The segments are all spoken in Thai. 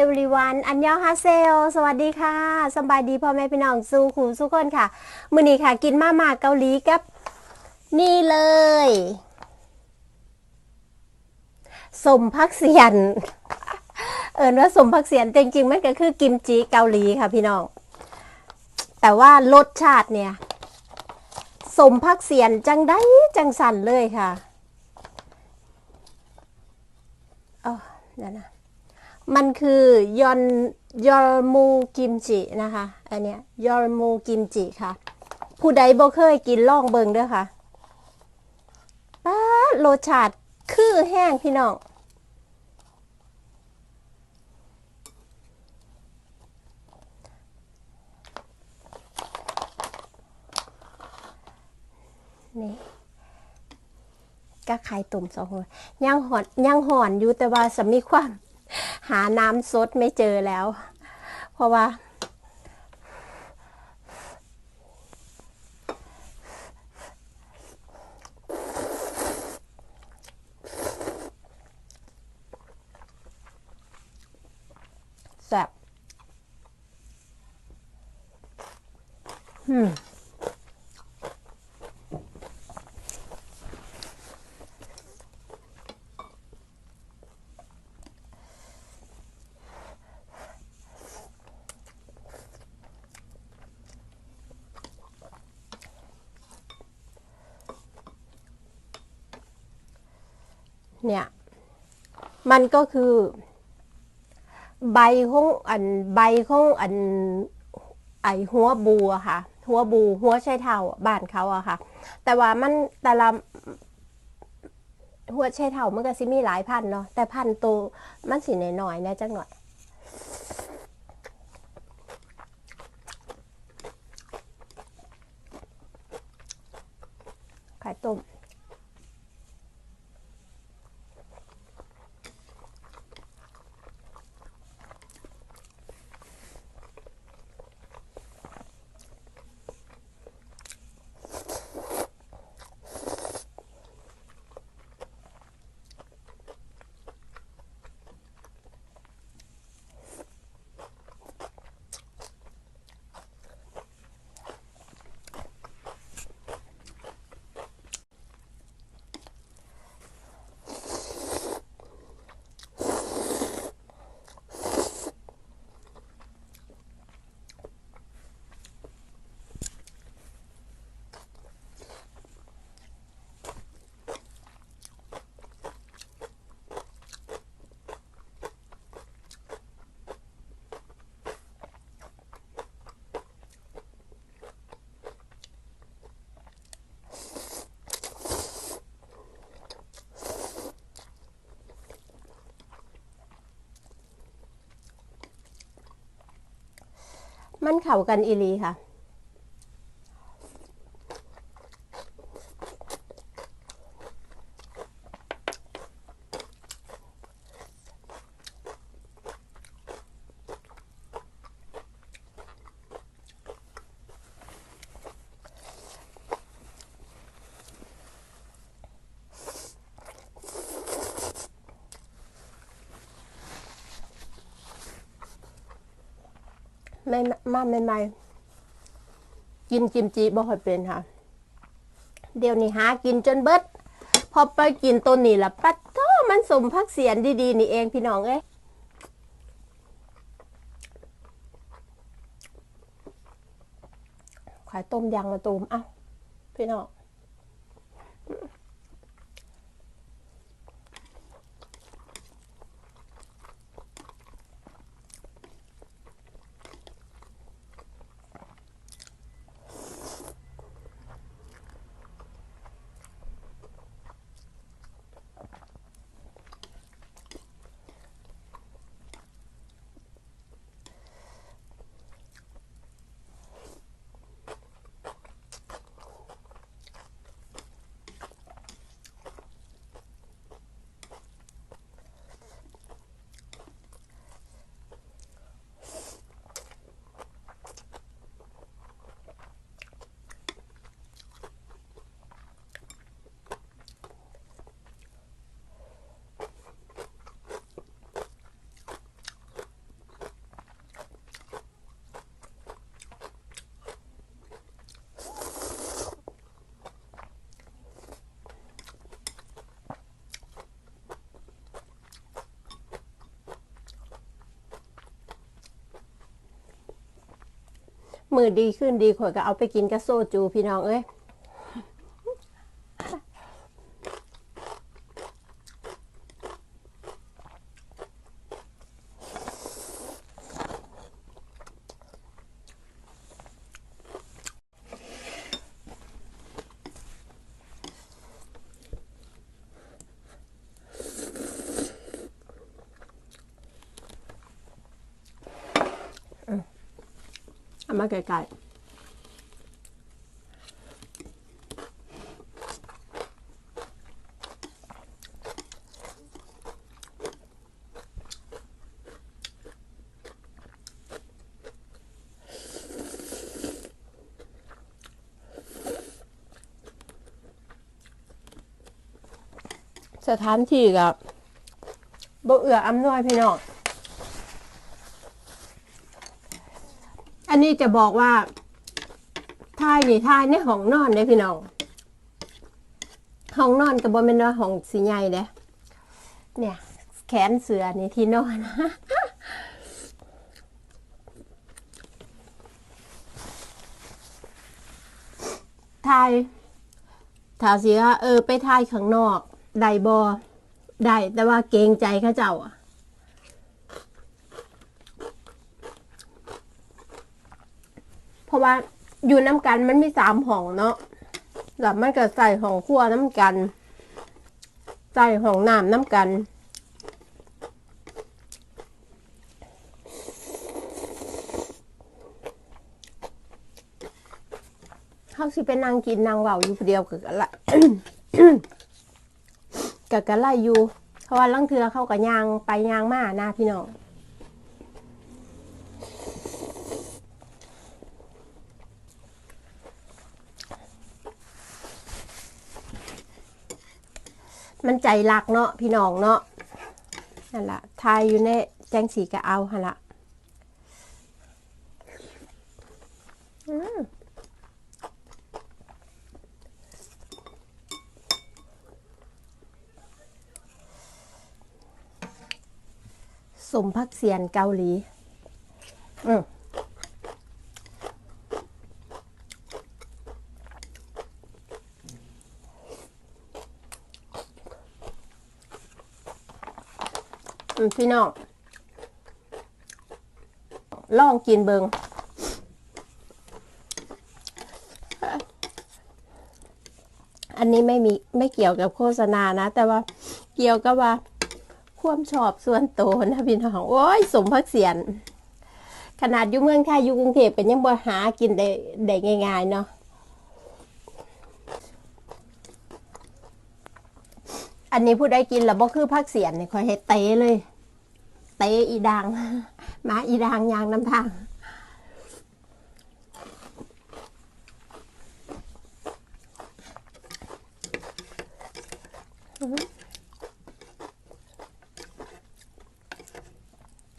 everyone อันยองฮาเซล สวัสดีค่ะสบายดีพ่อแม่พี่น้องสู้ขู่สู้คนค่ะ มื้อนี้ค่ะกินมาม่าเกาหลีกับ นี่เลยสมพักเสียน เอินว่าสมพักเสียนจริงๆมันก็คือกิมจิเกาหลีค่ะพี่น้อง แต่ว่ารสชาติเนี่ยสมพักเสียนจังได้จังสันเลยค่ะ อ๋อนั่นนะ มันคือยอนยอลมูกิมจินะคะ อันเนี้ยยอลมูกิมจิค่ะ ผู้ใดบ่เคยกินล่องเบิงเด้อค่ะป้ารสชาติคือแห้งพี่น้องนี่ก็ไข่ตุ่มสองหัวย่างหอนย่างหอนอยู่แต่ว่าสมีความ หาน้ำซดไม่เจอแล้ว เพราะว่า แซ่บอืม เนี่ย มันก็คือ ใบของอันใบของอันไอหัวบูอะค่ะ หัวบูหัวไชเท้าบ้านเขาอะค่ะ แต่ว่ามันแต่ละหัวไชเท้ามันก็สิมีหลายพันเนาะแต่พันตัวมันสิหน่อยๆนะจังหน่อยไข่ต้ม มันเข่ากันอีลีค่ะ ไม่มาไม่ไม่กินกิมจิบ่ค่อยเป็นค่ะ เดี๋ยวนี้หากินจนเบิด พอไปกินตัวนี้ละปัดโทมันสมพักเสียนดีๆ นี่เองพี่น้องเอ้ยขายต้มยางมาตูมเอ้าพี่น้อง มือดีขึ้นดีข่อยก็เอาไปกินกับโซจูพี่น้องเอ้ย เอามาไกลๆสถานที่กับบ่เอื้ออำนวยพี่น้อง นนี้จะบอกว่าท่ายนี่ท่ายในห้องนอนเด้พี่น้องห้องนอนกับบอมเมนว่าห้องสีใหญ่เด้เนี่ย แขนเสือนี่ที่นอนทายถาสิว่าเออ ไปทายข้างนอก ได้บอได้แต่ว่าเกรงใจข้าเจ้าอะ เพราะว่าอยู่น้ำกันมันมีสามห้องเนาะแล้วมันก็ใส่ห้องครัวน้ำกัน ใส่ห้องน้ำน้ำกันเขาสิเป็นนางกินนางเว่าอยู่เดียวกับกันละกับกันไล่อยู่ เพราะว่าลังเทือเขากับยางไปยางมานะพี่น้อง มันใจรักเนาะพี่น้องเนาะนั่นละทายอยู่ในแจงสีกะเอาฮะละสมพักเสียนเกาหลี อืม พี่น้องลองกินเบิงอันนี้ไม่มีไม่เกี่ยวกับโฆษณานะ แต่ว่าเกี่ยวกับว่าความชอบส่วนตัวนะพี่น้องโอ้ยสมพักเสียน ขนาดอยู่เมืองไทยอยู่กรุงเทพเป็นยังบ่หากินได้ได้ง่าย ๆ เนาะ อันนี้ผู้ใดกินแล้วบ่คือพักเสียนเนี่ยคอยให้เตะเลย เตะอีดังมาอีดังยางน้ำทาง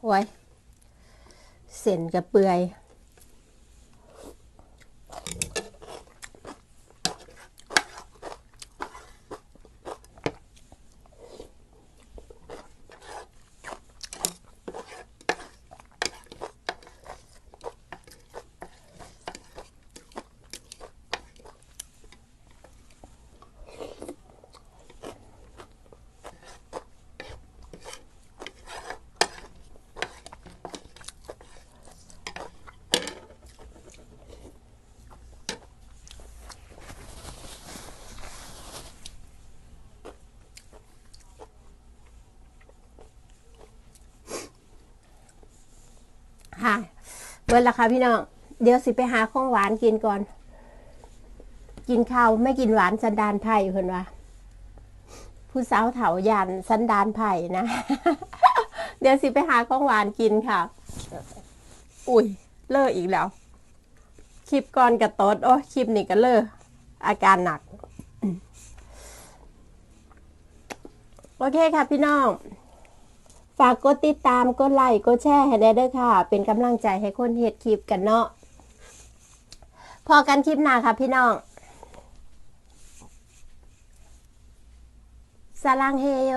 โอ้ยเส้นกระเปื่อย ค่ะ เบิดละค่ะพี่น้อง เดี๋ยวสิไปหาของหวานกินก่อน กินข้าวไม่กินหวานสันดานไผ่เพิ่นว่าผู้สาวเถายันสันดานไผ่นะ เดี๋ยวสิไปหาของหวานกินค่ะ อุ้ยเลิกอีกแล้ว คลิปก่อนกับโต๊ดโอ้คลิปนี้ก็เลิกอาการหนัก โอเคค่ะพี่น้อง ฝากกดติดตามกดไลค์กดแชร์ให้ได้ด้วยค่ะ เป็นกำลังใจให้คนเฮ็ดคลิปกันเนาะพอกันคลิปหน้าค่ะพี่น้องสลังเฮโย